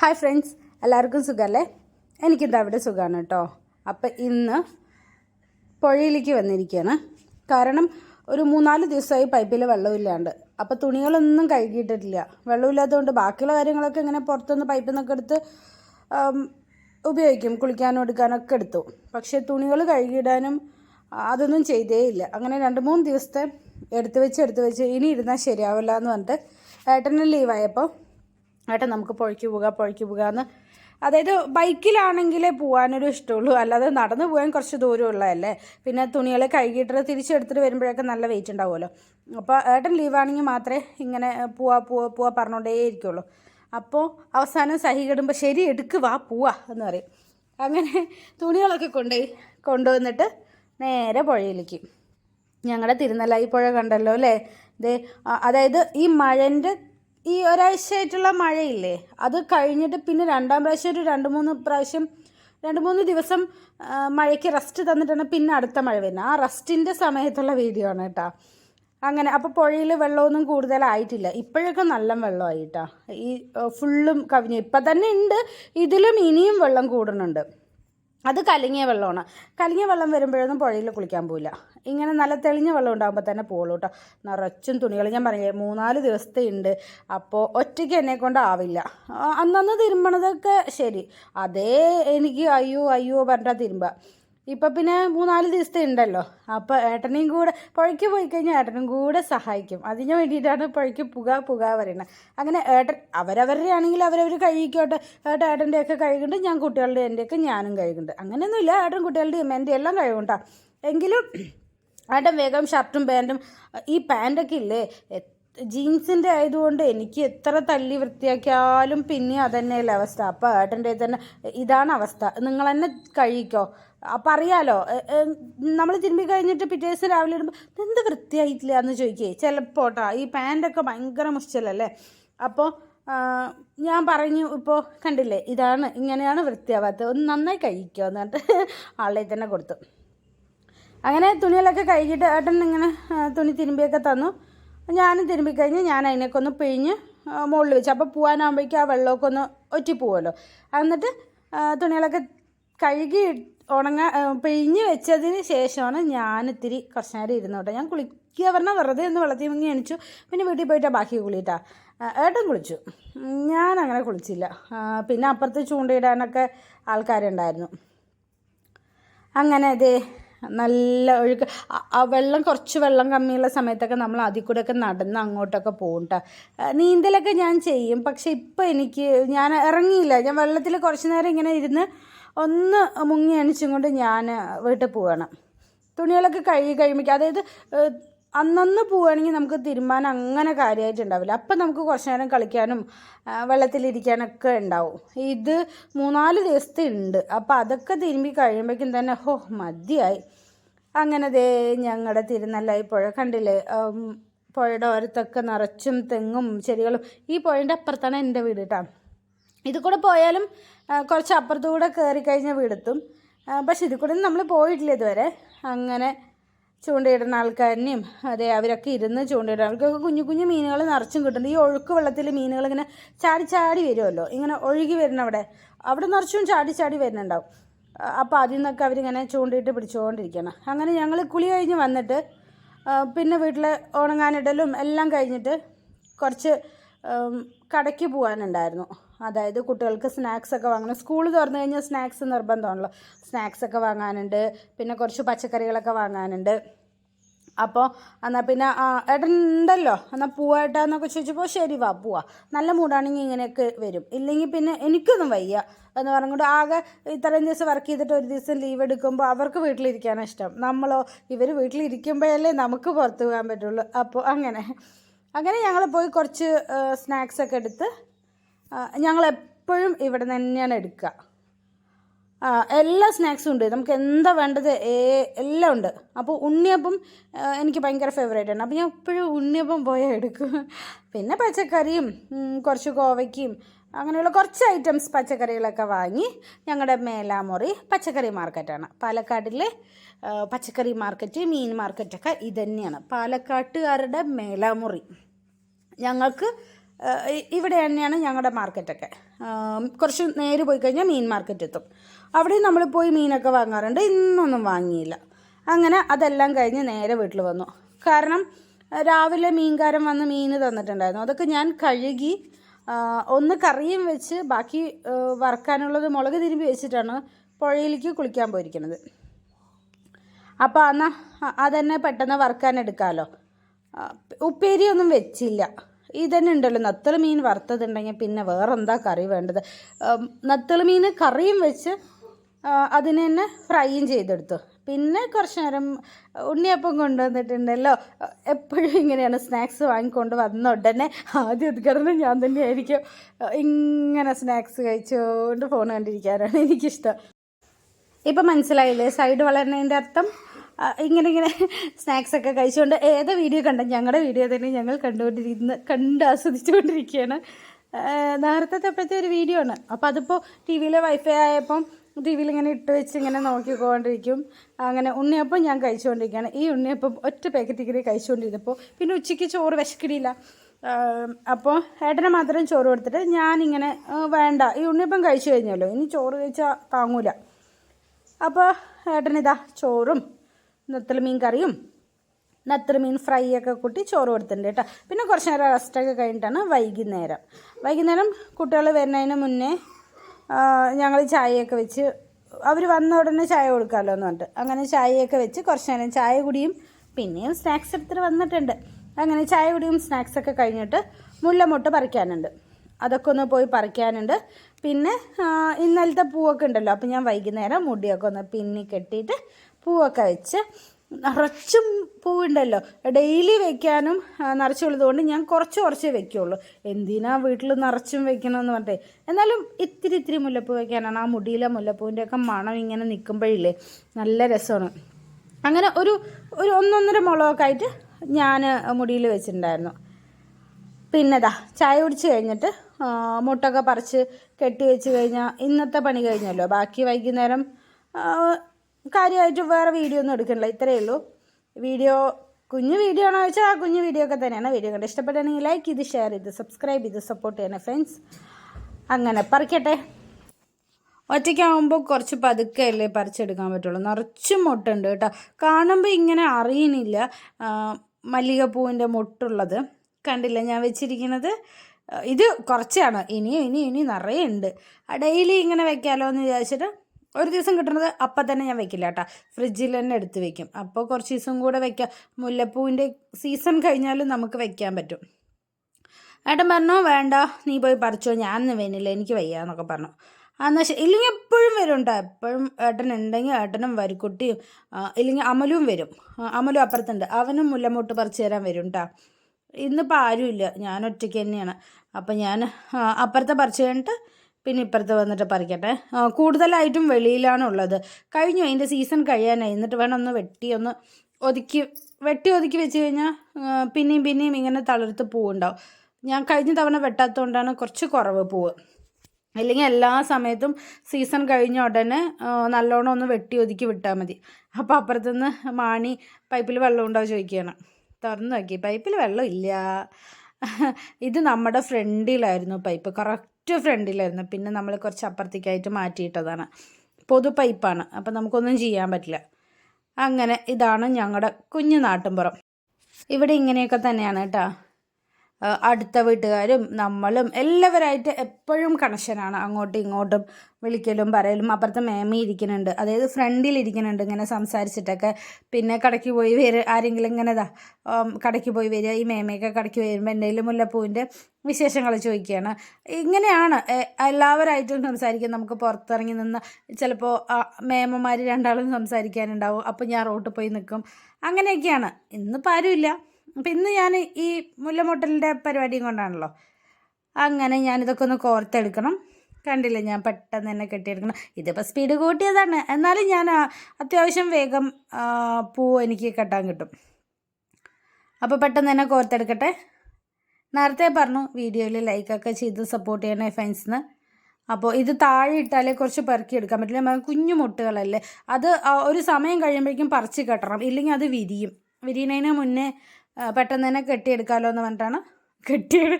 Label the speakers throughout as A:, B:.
A: Hi friends എല്ലാവർക്കും സുഖമല്ലേ എനിക്കിത് അവിടെ സുഖമാണ് കേട്ടോ. അപ്പം ഇന്ന് പുഴയിലേക്ക് വന്നിരിക്കുകയാണ്. കാരണം ഒരു മൂന്നാൽ ദിവസമായി പൈപ്പിൽ വെള്ളമില്ലാണ്ട്. അപ്പോൾ തുണികളൊന്നും കഴുകിയിട്ടിട്ടില്ല. വെള്ളമില്ലാത്തതുകൊണ്ട് ബാക്കിയുള്ള കാര്യങ്ങളൊക്കെ ഇങ്ങനെ പുറത്തുനിന്ന് പൈപ്പിൽ നിന്നൊക്കെ എടുത്ത് ഉപയോഗിക്കും. കുളിക്കാനും എടുക്കാനൊക്കെ എടുത്തു. പക്ഷേ തുണികൾ കഴുകിയിടാനും അതൊന്നും ചെയ്തേ ഇല്ല അങ്ങനെ രണ്ട് മൂന്ന് ദിവസത്തെ എടുത്തു വെച്ച് എടുത്തു വെച്ച് ഇനി ഇരുന്നാൽ ശരിയാവില്ല എന്ന് പറഞ്ഞിട്ട് ഏട്ടന് ലീവായപ്പോൾ ഏട്ടൻ നമുക്ക് പുഴയ്ക്ക് പോകാം പുഴയ്ക്ക് പോകാമെന്ന് അതായത് ബൈക്കിലാണെങ്കിലേ പോകാനൊരു ഇഷ്ടമുള്ളൂ. അല്ലാതെ നടന്നു പോകാൻ കുറച്ച് ദൂരമുള്ളതല്ലേ. പിന്നെ തുണികൾ കഴുകിയിട്ട് തിരിച്ചെടുത്തിട്ട് വരുമ്പോഴൊക്കെ നല്ല വെയിറ്റ് ഉണ്ടാവുമല്ലോ. അപ്പോൾ ഏട്ടൻ ലീവാണെങ്കിൽ മാത്രമേ ഇങ്ങനെ പോവാ പോവാ പോവാ പറഞ്ഞുകൊണ്ടേ ഇരിക്കുള്ളൂ. അപ്പോൾ അവസാനം സഹി കിടുമ്പോൾ ശരി എടുക്ക് വാ പോവാ എന്ന് പറയും. അങ്ങനെ തുണികളൊക്കെ കൊണ്ടുപോയി കൊണ്ടുവന്നിട്ട് നേരെ പുഴയിലേക്ക്. ഞങ്ങളുടെ തിരുനെല്ലായി പുഴ കണ്ടല്ലോ അല്ലേ? ദേ അതായത് ഈ മഴന്റെ ഈ ഒരാഴ്ചയായിട്ടുള്ള മഴയില്ലേ? അത് കഴിഞ്ഞിട്ട് പിന്നെ രണ്ടാം പ്രാവശ്യം ഒരു രണ്ട് മൂന്ന് പ്രാവശ്യം രണ്ട് മൂന്ന് ദിവസം മഴയ്ക്ക് റെസ്റ്റ് തന്നിട്ടാണ് പിന്നെ അടുത്ത മഴ വരുന്നത്. ആ റെസ്റ്റിന്റെ സമയത്തുള്ള വീഡിയോ ആണ് കേട്ടോ. അങ്ങനെ അപ്പോൾ പുഴയിൽ വെള്ളമൊന്നും കൂടുതലായിട്ടില്ല. ഇപ്പോഴൊക്കെ നല്ല വെള്ളമായിട്ടാണ് ഈ ഫുള്ളും കവിഞ്ഞു. ഇപ്പം തന്നെ ഉണ്ട്. ഇതിലും ഇനിയും വെള്ളം കൂടുന്നുണ്ട്. അത് കലങ്ങിയ വെള്ളമാണ്. കലങ്ങിയ വെള്ളം വരുമ്പോഴൊന്നും പുഴയിൽ കുളിക്കാൻ പോവില്ല. ഇങ്ങനെ നല്ല തെളിഞ്ഞ വെള്ളം ഉണ്ടാകുമ്പോൾ തന്നെ പോകുള്ളൂ കേട്ടോ നിറച്ചും തുണികൾ. ഞാൻ പറഞ്ഞേ മൂന്നാൽ ദിവസത്തെ ഉണ്ട്. അപ്പോൾ ഒറ്റയ്ക്ക് എന്നെ കൊണ്ടാവില്ല ആവില്ല. അന്നന്ന് തിരുമ്പണതൊക്കെ ശരി. അതേ എനിക്ക് അയ്യോ അയ്യോ പറഞ്ഞാൽ തിരുമ്പുക. ഇപ്പം പിന്നെ മൂന്നാൽ ദിവസത്തെ ഉണ്ടല്ലോ. അപ്പോൾ ഏട്ടനെയും കൂടെ പുഴയ്ക്ക് പോയി കഴിഞ്ഞാൽ ഏട്ടനും കൂടെ സഹായിക്കും. അതിന് വേണ്ടിയിട്ടാണ് പുഴയ്ക്ക് പുക പുക പറയുന്നത്. അങ്ങനെ ഏട്ടൻ അവരവരുടെ ആണെങ്കിൽ അവരവർ കഴുകിക്കോട്ടെ. ഏട്ടൻ ഏട്ടന്റെയൊക്കെ കഴുകുന്നുണ്ട് ഞാൻ കുട്ടികളുടെ എന്റെയൊക്കെ ഞാനും കഴുകുന്നുണ്ട്. അങ്ങനെയൊന്നുമില്ല ഏട്ടൻ കുട്ടികളുടെയും എന്റെ എല്ലാം കഴുകുണ്ടാ എങ്കിലും ഏട്ടൻ വേഗം ഷർട്ടും പാന്റും ഈ പാന്റൊക്കെ ഇല്ലേ ജീൻസിന്റെ ആയതുകൊണ്ട് എനിക്ക് എത്ര തല്ലി വൃത്തിയാക്കിയാലും പിന്നെ അതന്നെയല്ലേ അവസ്ഥ. അപ്പോൾ ഏട്ടന്റെ തന്നെ ഇതാണ് അവസ്ഥ. നിങ്ങൾ തന്നെ കഴിക്കോ അപ്പം അറിയാലോ നമ്മൾ തിരുമ്പി കഴിഞ്ഞിട്ട് പിറ്റേ ദിവസം രാവിലെ ഇടുമ്പോൾ എന്ത് വൃത്തിയായിട്ടില്ല എന്ന് ചോദിക്കേ. ചിലപ്പോട്ടാ ഈ പാന്റൊക്കെ ഭയങ്കര മുശ്ചലല്ലേ അപ്പോൾ ഞാൻ പറഞ്ഞു ഇപ്പോൾ കണ്ടില്ലേ ഇതാണ് ഇങ്ങനെയാണ് വൃത്തിയാവാത്തത്. ഒന്ന് നന്നായി കഴിക്കുക എന്ന് പറഞ്ഞിട്ട് ആളെ തന്നെ കൊടുത്തു. അങ്ങനെ തുണികളൊക്കെ കഴുകിയിട്ട് ഏട്ടൻ ഇങ്ങനെ തുണി തിരുമ്പിയൊക്കെ തന്നു. ഞാനും തിരുമ്പി കഴിഞ്ഞ് ഞാൻ അതിനൊക്കെ ഒന്ന് പിഴിഞ്ഞ് മുകളിൽ വെച്ചു. അപ്പോൾ പോകാനാകുമ്പോഴേക്കും ആ വെള്ളമൊക്കെ ഒന്ന് ഒറ്റി പോവുമല്ലോ എന്നിട്ട് തുണികളൊക്കെ കഴുകി ഉണങ്ങാ പിഴിഞ്ഞ് വെച്ചതിന് ശേഷമാണ് ഞാൻ ഇത്തിരി കുറച്ച് നേരം ഇരുന്നോട്ടെ. ഞാൻ കുളിക്കുക പറഞ്ഞാൽ വെറുതെ ഒന്ന് വെള്ളത്തിൽ മുങ്ങി എണിച്ചു. പിന്നെ വീട്ടിൽ പോയിട്ടാണ് ബാക്കി കുളിയിട്ടാ ഏട്ടൻ കുളിച്ചു. ഞാൻ അങ്ങനെ കുളിച്ചില്ല. പിന്നെ അപ്പുറത്ത് ചൂണ്ടയിടാനൊക്കെ ആൾക്കാരുണ്ടായിരുന്നു. അങ്ങനെ അതെ നല്ല ഒഴുക്ക്. വെള്ളം കുറച്ച് വെള്ളം കമ്മിയുള്ള സമയത്തൊക്കെ നമ്മൾ അതിൽ കൂടെയൊക്കെ നടന്ന് അങ്ങോട്ടൊക്കെ പോകും നീന്തലൊക്കെ ഞാൻ ചെയ്യും. പക്ഷേ ഇപ്പം എനിക്ക് ഞാൻ ഇറങ്ങിയില്ല. ഞാൻ വെള്ളത്തിൽ കുറച്ച് നേരം ഇങ്ങനെ ഇരുന്ന് ഒന്ന് മുങ്ങി അണിച്ചും കൊണ്ട് ഞാൻ വീട്ടിൽ പോവാണ്. തുണികളൊക്കെ കഴുകി കഴിയുമ്പോൾ അതായത് അന്നന്ന് പോവുകയാണെങ്കിൽ നമുക്ക് തീരുമാനം അങ്ങനെ കാര്യമായിട്ടുണ്ടാവില്ല അപ്പം നമുക്ക് കുറച്ച് നേരം കളിക്കാനും വെള്ളത്തിലിരിക്കാനൊക്കെ ഉണ്ടാവും. ഇത് മൂന്നാൽ ദിവസത്തെ ഉണ്ട്. അപ്പം അതൊക്കെ തിരുമ്പി കഴിയുമ്പോഴേക്കും തന്നെ ഹോ മതിയായി. അങ്ങനെ ദേ ഞങ്ങളുടെ തിരുനല്ലായി പുഴ കണ്ടില്ലേ പുഴയുടെ ഓരത്തൊക്കെ നിറച്ചും തെങ്ങും ചെടികളും. ഈ പുഴയുടെ അപ്പുറത്താണ് എന്റെ വീട് കേട്ടോ ഇത് കൂടെ പോയാലും കുറച്ച് അപ്പുറത്തു കൂടെ കയറി കഴിഞ്ഞാൽ വീടെത്തും പക്ഷെ ഇത് കൂടെ നമ്മൾ പോയിട്ടില്ല ഇതുവരെ. അങ്ങനെ ചൂണ്ടയിടുന്ന ആൾക്കാരനെയും അതെ അവരൊക്കെ ഇരുന്ന് ചൂണ്ടയിടുന്ന അവർക്കൊക്കെ കുഞ്ഞു കുഞ്ഞു മീനുകൾ നിറച്ചും കിട്ടുന്നുണ്ട് ഈ ഒഴുക്ക് വെള്ളത്തിൽ മീനുകൾ ഇങ്ങനെ ചാടി ചാടി വരുമല്ലോ ഇങ്ങനെ ഒഴുകി വരുന്ന അവിടെ അവിടെ നിറച്ചും ചാടി ചാടി വരുന്നുണ്ടാവും. അപ്പോൾ അതിൽ നിന്നൊക്കെ അവരിങ്ങനെ ചൂണ്ടയിട്ട് പിടിച്ചുകൊണ്ടിരിക്കണം അങ്ങനെ ഞങ്ങൾ കുളി കഴിഞ്ഞ് വന്നിട്ട് പിന്നെ വീട്ടിൽ ഉണങ്ങാനിടലും എല്ലാം കഴിഞ്ഞിട്ട് കുറച്ച് കടയ്ക്ക് പോകാനുണ്ടായിരുന്നു. അതായത് കുട്ടികൾക്ക് സ്നാക്സ് ഒക്കെ വാങ്ങണം. സ്കൂൾ തുറന്നു കഴിഞ്ഞാൽ സ്നാക്സ് നിർബന്ധമാണല്ലോ. സ്നാക്സ് ഒക്കെ വാങ്ങാനുണ്ട്. പിന്നെ കുറച്ച് പച്ചക്കറികളൊക്കെ വാങ്ങാനുണ്ട്. അപ്പോൾ എന്നാൽ പിന്നെ ഏട്ടൻ ഉണ്ടല്ലോ. എന്നാൽ പോവാട്ടാന്നൊക്കെ ചോദിച്ചപ്പോൾ ശരി വാ പോവാ. നല്ല മൂടാണെങ്കിൽ ഇങ്ങനെയൊക്കെ വരും. ഇല്ലെങ്കിൽ പിന്നെ എനിക്കൊന്നും വയ്യ. എന്ന് പറഞ്ഞുകൊണ്ട് ആകെ ഇത്രയും ദിവസം വർക്ക് ചെയ്തിട്ട് ഒരു ദിവസം ലീവ് എടുക്കുമ്പോൾ അവർക്ക് വീട്ടിലിരിക്കാനാണ് ഇഷ്ടം. നമ്മളോ ഇവർ വീട്ടിലിരിക്കുമ്പോഴല്ലേ നമുക്ക് പുറത്ത് പോകാൻ പറ്റുള്ളൂ. അപ്പോൾ അങ്ങനെ. അങ്ങനെ ഞങ്ങൾ പോയി കുറച്ച് സ്നാക്സ് ഒക്കെ എടുത്ത് ഞങ്ങൾ എപ്പോഴും ഇവിടെ തന്നെയാണ് എടുക്കുക എല്ലാ സ്നാക്സും ഉണ്ട്. നമുക്ക് എന്താ വേണ്ടത് എല്ലാം ഉണ്ട്. അപ്പോൾ ഉണ്ണിയപ്പം എനിക്ക് ഭയങ്കര ഫേവറേറ്റ് ആണ്. അപ്പോൾ ഞാൻ എപ്പോഴും ഉണ്ണിയപ്പം പോയാൽ എടുക്കും. പിന്നെ പച്ചക്കറിയും കുറച്ച് കോവയ്ക്കും അങ്ങനെയുള്ള കുറച്ച് ഐറ്റംസ് പച്ചക്കറികളൊക്കെ വാങ്ങി ഞങ്ങളുടെ മേലാമുറി പച്ചക്കറി മാർക്കറ്റാണ് പാലക്കാടിലെ പച്ചക്കറി മാർക്കറ്റ് മീൻ മാർക്കറ്റൊക്കെ ഇതുതന്നെയാണ് പാലക്കാട്ടുകാരുടെ മേലാമുറി. ഞങ്ങൾക്ക് ഇവിടെ തന്നെയാണ് ഞങ്ങളുടെ മാർക്കറ്റൊക്കെ കുറച്ച് നേരെ പോയി കഴിഞ്ഞാൽ മീൻ മാർക്കറ്റ് എത്തും. അവിടെ നമ്മൾ പോയി മീനൊക്കെ വാങ്ങാറുണ്ട്. ഇന്നൊന്നും വാങ്ങിയില്ല. അങ്ങനെ അതെല്ലാം കഴിഞ്ഞ് നേരെ വീട്ടിൽ വന്നു. കാരണം രാവിലെ മീൻകാരൻ വന്ന് മീൻ തന്നിട്ടുണ്ടായിരുന്നു. അതൊക്കെ ഞാൻ കഴുകി ഒന്ന് കറിയും വെച്ച് ബാക്കി വറക്കാനുള്ളത് മുളക് തിരുമ്പി വെച്ചിട്ടാണ് പുഴയിലേക്ക് കുളിക്കാൻ പോയിരിക്കുന്നത്. അപ്പോൾ എന്നാൽ അതന്നെ പെട്ടെന്ന് വറുക്കാൻ എടുക്കാമല്ലോ ഉപ്പേരിയൊന്നും വെച്ചില്ല. ഇതന്നെ ഉണ്ടല്ലോ നത്തൽ മീൻ വറുത്തതുണ്ടെങ്കിൽ പിന്നെ വേറെ എന്താ കറി വേണ്ടത്? നത്തൽ മീൻ കറിയും വെച്ച് അതിനെ തന്നെ ഫ്രൈയും ചെയ്തെടുത്തു. പിന്നെ കുറച്ച് നേരം ഉണ്ണിയപ്പം കൊണ്ടുവന്നിട്ടുണ്ടല്ലോ. എപ്പോഴും ഇങ്ങനെയാണ് സ്നാക്സ് വാങ്ങിക്കൊണ്ട് വന്ന ഉടനെ ആദ്യം ഉദ്ഘാടനം ഞാൻ തന്നെയായിരിക്കും ഇങ്ങനെ സ്നാക്സ് കഴിച്ചുകൊണ്ട് ഫോൺ കണ്ടിരിക്കാനാണ് എനിക്കിഷ്ടം. ഇപ്പം മനസ്സിലായില്ലേ സൈഡ് വളരുന്നതിന്റെ അർത്ഥം? ഇങ്ങനെ ഇങ്ങനെ സ്നാക്സ് ഒക്കെ കഴിച്ചുകൊണ്ട് ഏത് വീഡിയോ കണ്ട ഞങ്ങളുടെ വീഡിയോ തന്നെ ഞങ്ങൾ കണ്ടുകൊണ്ടിരിക്കുന്ന കണ്ട് ആസ്വദിച്ചുകൊണ്ടിരിക്കുകയാണ്. നേരത്തെ തപ്പത്തെ ഒരു വീഡിയോ ആണ്. അപ്പോൾ അതിപ്പോൾ ടി വിയിലെ വൈഫൈ ആയപ്പം ടി വിയിൽ ഇങ്ങനെ ഇട്ട് വെച്ച് ഇങ്ങനെ നോക്കിക്കൊണ്ടിരിക്കും. അങ്ങനെ ഉണ്ണിയപ്പം ഞാൻ കഴിച്ചുകൊണ്ടിരിക്കുകയാണ്. ഈ ഉണ്ണിയപ്പം ഒറ്റ പാക്കറ്റ് ഇങ്ങനെ കഴിച്ചുകൊണ്ടിരുന്നപ്പോൾ പിന്നെ ഉച്ചയ്ക്ക് ചോറ് വിശക്കിടിയില്ല അപ്പോൾ ഏട്ടനെ മാത്രം ചോറ് കൊടുത്തിട്ട് ഞാനിങ്ങനെ വേണ്ട ഈ ഉണ്ണിയപ്പം കഴിച്ചു കഴിഞ്ഞല്ലോ ഇനി ചോറ് കഴിച്ചാൽ താങ്ങൂല. അപ്പോൾ ഏട്ടനിതാ ചോറും നത്തൽ മീൻ കറിയും നത്തൽ മീൻ ഫ്രൈ ഒക്കെ കൂട്ടി ചോറ് കൊടുത്തിട്ടുണ്ട് കേട്ടോ. പിന്നെ കുറച്ച് നേരം റെസ്റ്റൊക്കെ കഴിഞ്ഞിട്ടാണ് വൈകുന്നേരം. വൈകുന്നേരം കുട്ടികൾ വരുന്നതിന് മുന്നേ ഞങ്ങൾ ചായയൊക്കെ വെച്ച് അവർ വന്ന ഉടനെ ചായ കൊടുക്കാമല്ലോ എന്ന് പറഞ്ഞിട്ട്. അങ്ങനെ ചായയൊക്കെ വെച്ച് കുറച്ച് നേരം ചായ കുടിയും പിന്നെയും സ്നാക്സ് എടുത്തിട്ട് വന്നിട്ടുണ്ട്. അങ്ങനെ ചായ കുടിയും സ്നാക്സൊക്കെ കഴിഞ്ഞിട്ട് മുല്ലമൊട്ട് പറിക്കാനുണ്ട്. അതൊക്കെ ഒന്ന് പോയി പറിക്കാനുണ്ട്. പിന്നെ ഇന്നലത്തെ പൂവൊക്കെ ഉണ്ടല്ലോ അപ്പം ഞാൻ വൈകുന്നേരം മുടിയൊക്കെ ഒന്ന് പിന്നി കെട്ടിയിട്ട് പൂവൊക്കെ വെച്ച് നിറച്ചും പൂവുണ്ടല്ലോ. ഡെയിലി വെക്കാനും നിറച്ചുള്ളതുകൊണ്ട് നിറച്ചുള്ളത് കൊണ്ട് ഞാൻ കുറച്ച് കുറച്ചേ വെക്കുള്ളൂ. എന്തിനാ വീട്ടിൽ നിറച്ചും വെക്കണമെന്ന് പറഞ്ഞിട്ട്. എന്നാലും ഇത്തിരി ഇത്തിരി മുല്ലപ്പൂ വെക്കാനാണ്. ആ മുടിയിലെ മുല്ലപ്പൂവിന്റെ ഒക്കെ മണം ഇങ്ങനെ നിൽക്കുമ്പോഴില്ലേ നല്ല രസമാണ്. അങ്ങനെ ഒരു ഒരു ഒന്നൊന്നര മുളകൊക്കെ ആയിട്ട് ഞാൻ മുടിയിൽ വെച്ചിട്ടുണ്ടായിരുന്നു. പിന്നെതാ ചായ കുടിച്ച് കഴിഞ്ഞിട്ട് മുട്ടൊക്കെ പറിച്ച് കെട്ടി വെച്ച് കഴിഞ്ഞാൽ ഇന്നത്തെ പണി കഴിഞ്ഞല്ലോ. ബാക്കി വൈകുന്നേരം കാര്യമായിട്ട് വേറെ വീഡിയോ ഒന്നും എടുക്കണില്ല. ഇത്രയേ ഉള്ളൂ. വീഡിയോ കുഞ്ഞു വീഡിയോ ആണോ വെച്ചാൽ ആ കുഞ്ഞു വീഡിയോ ഒക്കെ തന്നെയാണ് വീഡിയോ കണ്ട്. ഇഷ്ടപ്പെട്ടെങ്കിൽ ലൈക്ക് ചെയ്ത് ഷെയർ ചെയ്ത് സബ്സ്ക്രൈബ് ചെയ്ത് സപ്പോർട്ട് ചെയ്യണേ ഫ്രണ്ട്സ് അങ്ങനെ പറിക്കട്ടെ. ഒറ്റയ്ക്കാവുമ്പോൾ കുറച്ച് പതുക്കെ അല്ലേ പറിച്ചെടുക്കാൻ പറ്റുള്ളൂ. നിറച്ച് മുട്ടുണ്ട് കേട്ടോ. കാണുമ്പോൾ ഇങ്ങനെ അറിയണില്ല. മല്ലികപ്പൂവിന്റെ മുട്ടുള്ളത്. കണ്ടില്ല ഞാൻ വെച്ചിരിക്കുന്നത്? ഇത് കുറച്ചാണ്. ഇനിയും ഇനിയും ഇനി നിറയെ ഉണ്ട്. ഡെയിലി ഇങ്ങനെ വെക്കാമല്ലോ എന്ന് വിചാരിച്ചിട്ട് ഒരു ദിവസം കിട്ടുന്നത് അപ്പം തന്നെ ഞാൻ വെക്കില്ല കേട്ടോ. ഫ്രിഡ്ജിൽ തന്നെ എടുത്ത് വെക്കും. അപ്പോൾ കുറച്ച് ദിവസം കൂടെ വെക്കാം. മുല്ലപ്പൂവിന്റെ സീസൺ കഴിഞ്ഞാലും നമുക്ക് വെക്കാൻ പറ്റും. ഏട്ടൻ പറഞ്ഞു വേണ്ട നീ പോയി പറിച്ചോ. ഞാൻ വേണില്ല എനിക്ക് വയ്യ എന്നൊക്കെ പറഞ്ഞു. എന്നാൽ ശരി. ഇല്ലെങ്കിൽ എപ്പോഴും വരും കേട്ടോ. എപ്പോഴും ഏട്ടൻ ഉണ്ടെങ്കിൽ ഏട്ടനും വരിക്കുട്ടിയും ഇല്ലെങ്കിൽ അമലും വരും. അമലും അപ്പുറത്തുണ്ട്. അവനും മുല്ലമോട്ട് പറിച്ചു തരാൻ വരും കേട്ടോ. ഇന്നിപ്പോൾ ആരുമില്ല. ഞാൻ ഒറ്റയ്ക്ക് തന്നെയാണ്. അപ്പം ഞാൻ അപ്പുറത്തെ പറിച്ചു കഴിഞ്ഞിട്ട് പിന്നെ ഇപ്പുറത്ത് വന്നിട്ട് പറിക്കട്ടെ. കൂടുതലായിട്ടും വെളിയിലാണ് ഉള്ളത്. കഴിഞ്ഞു അതിന്റെ സീസൺ കഴിയാനായി. എന്നിട്ട് വേണം ഒന്ന് വെട്ടി ഒന്ന് ഒതുക്കി വെട്ടി ഒതുക്കി വെച്ച് കഴിഞ്ഞാൽ പിന്നെയും പിന്നെയും ഇങ്ങനെ തളിർത്ത് പൂവുണ്ടാവും. ഞാൻ കഴിഞ്ഞ തവണ വെട്ടാത്തതുകൊണ്ടാണ് കുറച്ച് കുറവ് പൂവ്. അല്ലെങ്കിൽ എല്ലാ സമയത്തും സീസൺ കഴിഞ്ഞ ഉടനെ നല്ലോണം ഒന്ന് വെട്ടി ഒതുക്കി വിട്ടാൽ മതി. അപ്പോൾ അപ്പുറത്തുനിന്ന് മാണി പൈപ്പിൽ വെള്ളം ഉണ്ടോ ചോദിക്കുകയാണ്. തുറന്നു നോക്കി. പൈപ്പിൽ വെള്ളം ഇല്ല. ഇത് നമ്മുടെ ഫ്രണ്ടിലായിരുന്നു പൈപ്പ്. കറക്റ്റ് ഫ്രണ്ടിലായിരുന്നു. പിന്നെ നമ്മൾ കുറച്ച് അപ്പുറത്തേക്കായിട്ട് മാറ്റിയിട്ടതാണ്. പൊതു പൈപ്പാണ്. അപ്പം നമുക്കൊന്നും ചെയ്യാൻ പറ്റില്ല. അങ്ങനെ ഇതാണ് ഞങ്ങളുടെ കുഞ്ഞു നാട്ടിൻപുറം ഇവിടെ ഇങ്ങനെയൊക്കെ തന്നെയാണ് കേട്ടോ. അടുത്ത വീട്ടുകാരും നമ്മളും എല്ലാവരായിട്ട് എപ്പോഴും കണക്ഷനാണ്. അങ്ങോട്ടും ഇങ്ങോട്ടും വിളിക്കലും പറയലും. അപ്പുറത്തെ മേമി ഇരിക്കുന്നുണ്ട്. അതായത് ഫ്രണ്ടിൽ ഇരിക്കുന്നുണ്ട്. ഇങ്ങനെ സംസാരിച്ചിട്ടൊക്കെ. പിന്നെ കടയ്ക്ക് പോയി വരും ആരെങ്കിലും ഇങ്ങനെ ഇതാ കടയ്ക്ക് പോയി വരിക. ഈ മേമയൊക്കെ കടയ്ക്ക് വരുമ്പോൾ എന്തെങ്കിലും മുല്ലപ്പൂവിന്റെ വിശേഷങ്ങൾ ചോദിക്കുകയാണ്. ഇങ്ങനെയാണ് എല്ലാവരായിട്ടും സംസാരിക്കും നമുക്ക് പുറത്തിറങ്ങി നിന്ന് ചിലപ്പോൾ മേമമാർ രണ്ടാളും സംസാരിക്കാനുണ്ടാവും. അപ്പോൾ ഞാൻ റോട്ടിൽ പോയി നിൽക്കും. അങ്ങനെയൊക്കെയാണ്. ഇന്നിപ്പോൾ ആരുമില്ല. അപ്പം ഇന്ന് ഞാൻ ഈ മുല്ലമൊട്ടലിന്റെ പരിപാടിയും കൊണ്ടാണല്ലോ. അങ്ങനെ ഞാനിതൊക്കെ ഒന്ന് കോർത്തെടുക്കണം. കണ്ടില്ലേ ഞാൻ പെട്ടെന്ന് തന്നെ കെട്ടിയെടുക്കണം. ഇതിപ്പോൾ സ്പീഡ് കൂട്ടിയതാണ്. എന്നാലും ഞാൻ അത്യാവശ്യം വേഗം പൂ എനിക്ക് കെട്ടാൻ കിട്ടും. അപ്പോൾ പെട്ടെന്ന് തന്നെ കോർത്തെടുക്കട്ടെ. നേരത്തെ പറഞ്ഞു വീഡിയോയിൽ ലൈക്കൊക്കെ ചെയ്ത് സപ്പോർട്ട് ചെയ്യണേ ഫ്രണ്ട്സിന് അപ്പോൾ ഇത് താഴെ ഇട്ടാലേ കുറച്ച് പെറുക്കി എടുക്കാൻ പറ്റില്ല കുഞ്ഞു മുട്ടുകളല്ലേ. അത് ഒരു സമയം കഴിയുമ്പോഴേക്കും പറിച്ച് കെട്ടണം. ഇല്ലെങ്കിൽ അത് വിരിയും. വിരിയുന്നതിന് മുന്നേ പെട്ടെന്ന് തന്നെ കെട്ടിയെടുക്കാമല്ലോ എന്ന് പറഞ്ഞിട്ടാണ്. കെട്ടിയെടു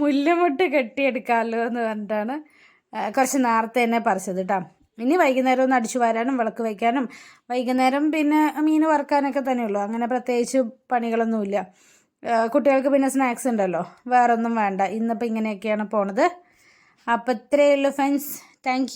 A: മുല്ലമുട്ട് കെട്ടിയെടുക്കാമല്ലോ എന്ന് പറഞ്ഞിട്ടാണ് കുറച്ച് നേരത്തെ തന്നെ പറിച്ചത് കേട്ടോ ഇനി വൈകുന്നേരം ഒന്ന് അടിച്ചു വരാനും വിളക്ക് വയ്ക്കാനും വൈകുന്നേരം പിന്നെ മീൻ വറുക്കാനൊക്കെ തന്നെ ഉള്ളൂ. അങ്ങനെ പ്രത്യേകിച്ച് പണികളൊന്നുമില്ല. കുട്ടികൾക്ക് പിന്നെ സ്നാക്സ് ഉണ്ടല്ലോ. വേറെ ഒന്നും വേണ്ട. ഇന്നിപ്പോൾ ഇങ്ങനെയൊക്കെയാണ് പോണത്. അപ്പം ഇത്രയേ ഉള്ളൂ ഫ്രണ്ട്സ്. താങ്ക്